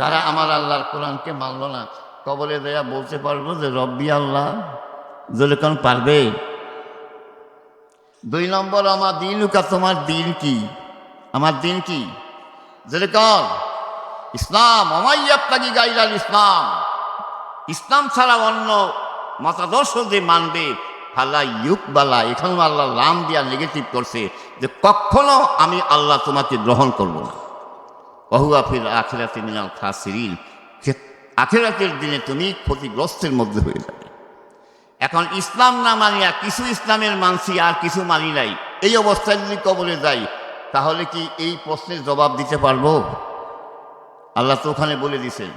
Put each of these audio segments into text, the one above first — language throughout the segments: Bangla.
যারা আমার আল্লাহর কোরআনকে মানল না কবলে দেয়া বলতে পারব যে রব্বি আল্লাহ, যেরকম পারবে। দুই নম্বর, আমার দিন উকা তোমার দিন কি? আমার দিন কি? যেরকম ইসলাম অমাইয়াপ্তাকি গাইলাল ইসলাম। ইসলাম ছাড়া অন্য মতাদর্শ যে মানবে, ফালা ইউকবালা এখানে আল্লাহ লাম দিয়া নেগেটিভ করছে যে কখনো আমি আল্লাহ তোমাকে গ্রহণ করব না। বহুয়া ফির আখেরাতে মিনাল খাসিরিন। আখেরাতের দিনে তুমি ক্ষতিগ্রস্তের মধ্যে হয়ে যাবে। এখন ইসলাম না মানিয়া কিছু ইসলামের মানছি আর কিছু মানি নাই। এই অবস্থায় যদি কবলে যাই, তাহলে কি এই প্রশ্নের জবাব দিতে পারব? আল্লাহ তো ওখানে বলে দিছেন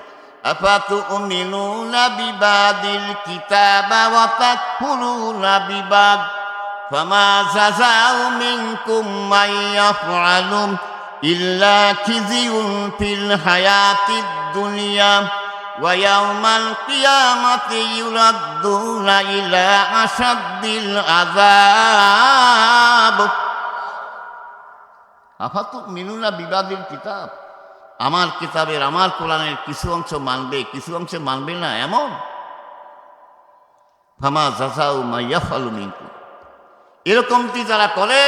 বিবাদিল কিতাবা ওয়া তাকফুরুনা বিবাদ, ফামা জাযাউ মিনকুম মান ইয়াফআলু ইল্লা খিজিউন ফিল হায়াতিদ দুনিয়া ইয়াউমাল কিয়ামাতি ইউরাদ্দুনা ইলা আশাদ্দিল আযাব। আফাতুমিনুনা বিবাদিল কিতাব। আমার কিতাবের, আমার কোরআনের কিছু অংশ মানবে, কিছু অংশ মানবে না, এমন? ফামা জাসাউ মাইয়াফালু মিনকু এরকমটি যারা করে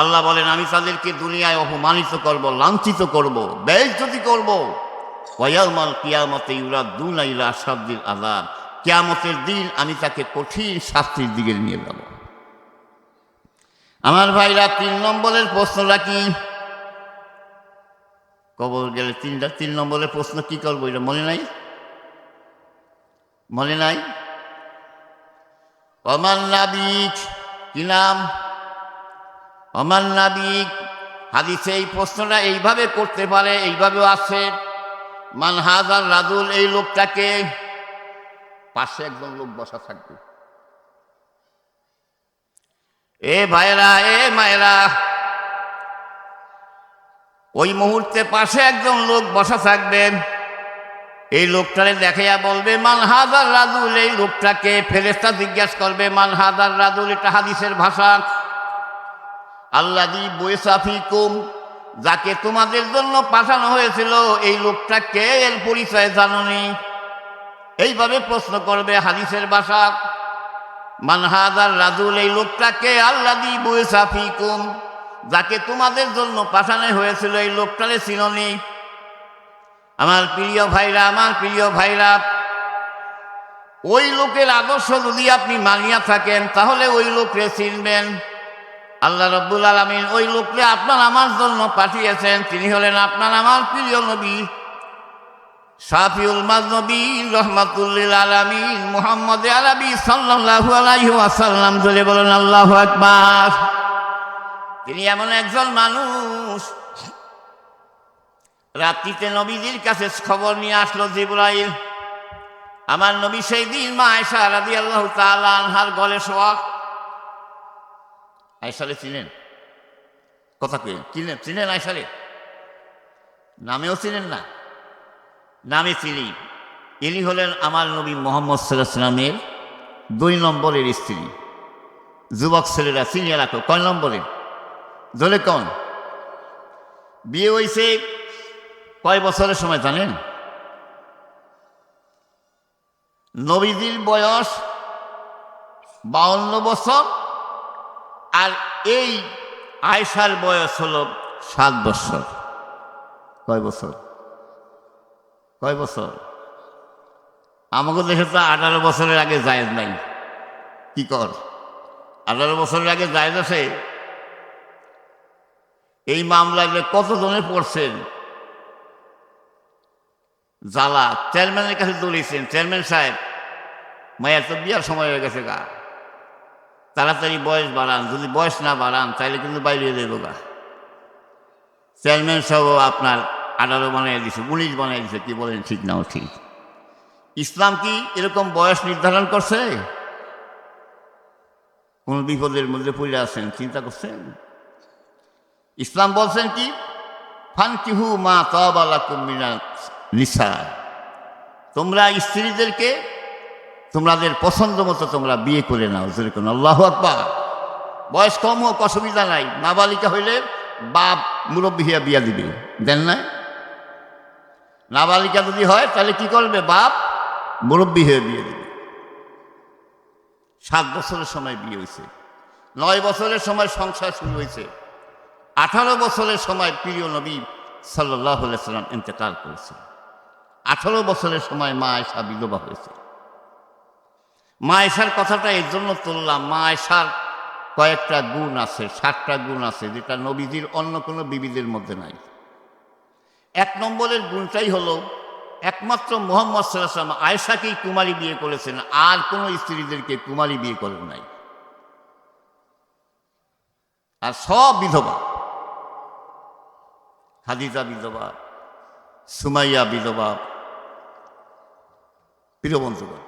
আল্লাহ বলেন, আমি তাদেরকে দুনিয়ায় অপমানিত করব, লাঞ্ছিত করব বেইজ্জতি করব। ওয়াউমাল কিয়ামতে ইউরা দুনা ইলা সাদ্দিল আজাব কিয়ামতের দিন আমি তাকে কঠিন শাস্তির দিকে নিয়ে যাব। আমার ভাইরা, তিন নম্বরের প্রশ্নটা কি? কবর গেলে তিনটা, তিন নম্বরের প্রশ্ন কি করব, এটা মনে নাই? মনে নাই? অমান নাবিক, কি নাম? অমান নাবিক হাদিসে এই প্রশ্নটা এইভাবে করতে পারে, এইভাবেও আছে মানহাজার রাজুল, এই লোকটাকে পাশে একজন লোক বসা থাকবে। এ ভাইরা এ মায়েরা, ওই মুহূর্তে পাশে একজন লোক বসা থাকবেন এই লোকটারে দেখাইয়া বলবে, মান হাজার রাজুল, এই লোকটাকে ফেরেস্তা জিজ্ঞাস করবে, মান হাজার রাজুল, এটা হাদিসের ভাষা। আল্লাহ দি বৈসাফিকুম যাকে তোমাদের জন্য পাঠানো হয়েছিল, এই লোকটা কে এর পরিচয় জাননি? এইভাবে প্রশ্ন করবে হাদিসের বাসা মান হাজার রাজুল, এই লোকটা কে? আল্লাহ দি বৈসাফিকুম যাকে তোমাদের জন্য পাঠানো হয়েছিল, এই লোকটারে চিননি। আমার প্রিয় ভাইরা, আমার প্রিয় ভাইরা, ওই লোকের আদর্শ যদি আপনি মানিয়া থাকেন, তাহলে ওই লোককে চিনবেন। আল্লাহ রব্বুল আলমিন ওই লোককে আপনার আমার জন্য পাঠিয়েছেন। তিনি হলেন আপনার আমার প্রিয় নবী। সাফিউল নবী রহমাতুল্লিল আলমিন মোহাম্মদ আরবি সাল্লাহু আলাইহি আসাল্লাম ধরে বলেন, আল্লাহ আকবার। তিনি এমন একজন মানুষ। রাত্রিতে নবীজির কাছে খবর নিয়ে আসলো জিব্রাইল। আমার নবী সেই দিন মা আয়সা রাদি আল্লাহ আনহার গলে শোয়া আয়সারে চিনেন? কথা কে চিনেন চিনেন আয়সারে নামেও চিনেন না। নামে চিনি। ইনি হলেন আমার নবী মোহাম্মদ সাল্লামের দুই নম্বরের স্ত্রী। যুবক ছেলেরা চিনিয়ে রাখো। কয় নম্বরের জলে কন। বিয়ে হয়েছে কয় বছরের সময় জানেন? নবীজির বয়স বাউন্ন বছর। আর এই আয়সার বয়স হলো সাত বছর। কয় বছর? কয় বছর? আমাকে দেশে তো আঠারো বছরের আগে জায়েজ নাই। কি কর? আঠারো বছরের আগে জায়েজ আছে? এই মামলায় কতজনে পড়ছেন? জ্বালা, চেয়ারম্যানের কাছে দৌড়িয়েছেন চেয়ারম্যান সাহেব মায়ের তো বিয়ার সময় হয়ে গেছে গা। তাড়াতাড়ি বয়স বাড়ান, যদি বয়স না বাড়ান তাহলে কিন্তু বাইরে দেব গা। চেয়ারম্যান সহ আপনার আঠারো বানিয়ে দিছে, উনিশ বানিয়ে দিছে, কি বলেন ঠিক নাও ঠিক। ইসলাম কি এরকম বয়স নির্ধারণ করছে? কোন বিপদের মধ্যে পড়ে আছেন, চিন্তা করছেন? ইসলাম বলছেন কি, ফানকিহু মা তবালা কুমিনা নিসা তোমরা স্ত্রীদেরকে তোমাদের পছন্দ মতো তোমরা বিয়ে করে নাও যেরকম আল্লাহ আকবার। বয়স কম হোক, অসুবিধা নাই। নাবালিকা হইলে বাপ মুরব্বী হইয়া বিয়া দিবে, দেন না নাবালিকা যদি হয়, তাহলে কি করবে? বাপ মুরব্বী হয়ে বিয়ে দিবে। সাত বছরের সময় বিয়ে হয়েছে নয় বছরের সময় সংসার শুরু হয়েছে আঠারো বছরের সময় প্রিয় নবী সাল্লাহ সাল্লাম ইন্তেকাল করেছে আঠারো বছরের সময় মা আয়সা বিধবা হয়েছে। মা আয়সার কথাটা এর জন্য তুললাম মা আয়সার কয়েকটা গুণ আছে, সাতটা গুণ আছে, যেটা নবীজির অন্য কোনো বিবিদের মধ্যে নাই। এক নম্বরের গুণটাই হলো, একমাত্র মোহাম্মদ সাল্লাম আয়েশাকেই কুমারী বিয়ে করেছেন, আর কোনো স্ত্রীদেরকে কুমারী বিয়ে করেন নাই। আর সব বিধবা। খাদিজা বিধবা, সুমাইয়া বিধবা, প্রিয় বন্ধুগণ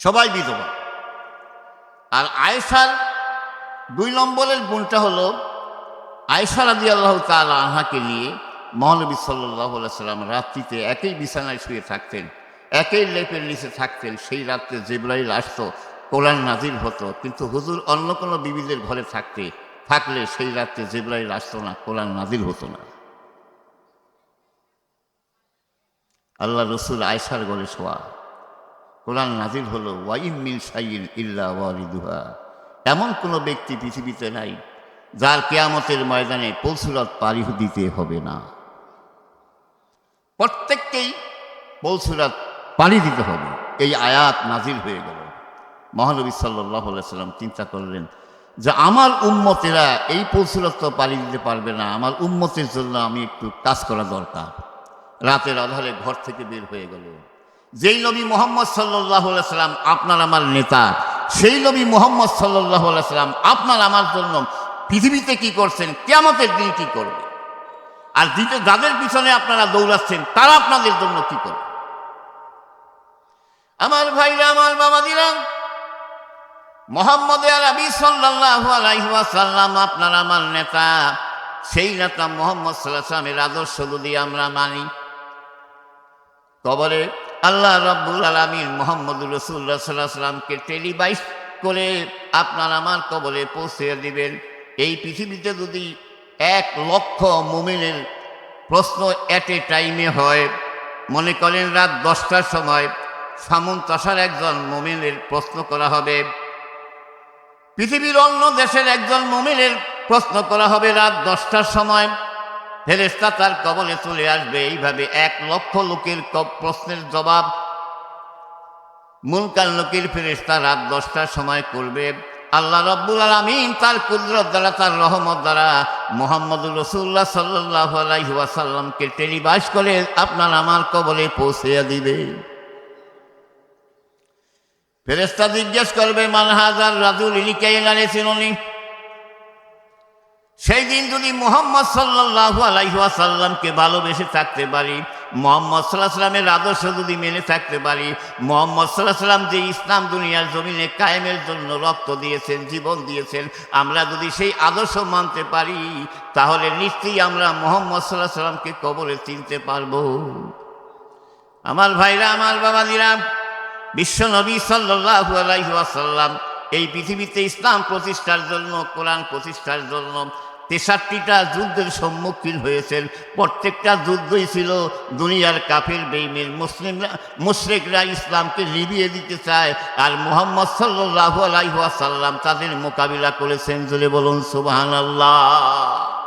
সবাই বিধবা। আর আয়েশার দুই নম্বরের গুণটা হলো আয়েশা রাজি আল্লাহ তালা আহাকে নিয়ে মহানবী সাল্লাহ সাল্লাম রাত্রিতে একই বিছানায় শুয়ে থাকতেন, একই লেপের নিচে থাকতেন। সেই রাত্রে জেবরাইল আসতো, কোরআন নাজির হতো। কিন্তু হুজুর অন্য কোনো বিবিদের ঘরে থাকতে, থাকলে সেই রাত্রে জেবরাইল আসতো না, কোরআন নাজির হতো না। আল্লাহ রসুল আয়সার গলে শোয়া। কোরআন নাজির হলো ওয়াইম মিন সাইল ইল্লা ওয়ারিদুহা। এমন কোনো ব্যক্তি পৃথিবীতে নাই, যার কেয়ামতের ময়দানে পৌঁছুরাত পারি দিতে হবে না। প্রত্যেককেই পৌঁছুরাত পাড়ি দিতে হবে। এই আয়াত নাজির হয়ে গেল। মহানবী সাল্লাহ সাল্লাম চিন্তা করলেন যে আমার উম্মতেরা এই পৌঁছুরাত তো পাড়ি দিতে পারবে না, আমার উম্মতের জন্য আমি একটু কাজ করা দরকার। রাতের আধারে ঘর থেকে বের হয়ে গেল। যেই নবী মোহাম্মদ সাল্লাহ সাল্লাম আপনার আমার নেতা, সেই নবী মোহাম্মদ সাল্লাহ সাল্লাম আপনার আমার জন্য পৃথিবীতে কি করছেন? কেয়ামতের দিন কি করবে? আর দিতে যাদের পিছনে আপনারা দৌড়াচ্ছেন, তারা আপনাদের জন্য কি করবে? আমার ভাইরা, আমার বাবা দিলাম মোহাম্মদ আরবি সাল্লাহ আলাইসাল্লাম আপনার আমার নেতা, সেই নেতা মোহাম্মদ সাল্লাহ আদর্শ যদি আমরা মানি, কবরে আল্লাহ রব্বুল আলমীর মোহাম্মদ রসুল্লাহ সাল্লাহ সাল্লামকে টেলিবাইস করে আপনার আমার কবলে পৌঁছে দিবেন। এই পৃথিবীতে যদি এক লক্ষ মুমিনের প্রশ্ন অ্যাট এ টাইমে হয়, মনে করেন রাত দশটার সময় সামন্তসার একজন মুমিনের প্রশ্ন করা হবে। পৃথিবীর অন্য দেশের একজন মুমিনের প্রশ্ন করা হবে রাত দশটার সময়। ফেরেস্তা তার কবলে চলে আসবে। এইভাবে এক লক্ষ লোকের প্রশ্নের জবাব। মুলকাল লোকের ফেরেস্তা রাত দশটার সময় করবে। আল্লাহ রব্বুল আলমিন তার কুদরত দ্বারা, তার রহমত দ্বারা মোহাম্মদ রসুল্লাহ সাল্লাহ আলাইসাল্লামকে টেলিবাস করে আপনার আমার কবলে পৌঁছে দিবে। ফেরেস্তা জিজ্ঞেস করবে মানহাজার রাজুল ইলিকে এলারেছিলেন সেই দিন যদি মোহাম্মদ সাল্লাহ আলাইসাল্লামকে ভালোবেসে থাকতে পারি, মোহাম্মদ সাল্লাহ সাল্লামের আদর্শ যদি মেনে থাকতে পারি, মোহাম্মদ সাল্লাহ সাল্লাম যে ইসলাম দুনিয়ার জমিনে কায়েমের জন্য রক্ত দিয়েছেন, জীবন দিয়েছেন, আমরা যদি সেই আদর্শ মানতে পারি, তাহলে নিশ্চয়ই আমরা মোহাম্মদ সাল্লাহ সাল্লামকে কবরে চিনতে পারব। আমার ভাইরা, আমার বাবা দিলাম বিশ্ব নবী সাল্লাহু আলাইসাল্লাম এই পৃথিবীতে ইসলাম প্রতিষ্ঠার জন্য, কোরআন প্রতিষ্ঠার জন্য তেষট্টিটা যুদ্ধের সম্মুখীন হয়েছেন। প্রত্যেকটা যুদ্ধই ছিল দুনিয়ার কাফের বেইমের মুসলিমরা, মুশ্রেকরা ইসলামকে লিবিয়ে দিতে চায় আর মোহাম্মদ সাল্লাহ আলাইহাসাল্লাম তাদের মোকাবিলা করেছেন। জুড়ে বলুন সুবাহান আল্লাহ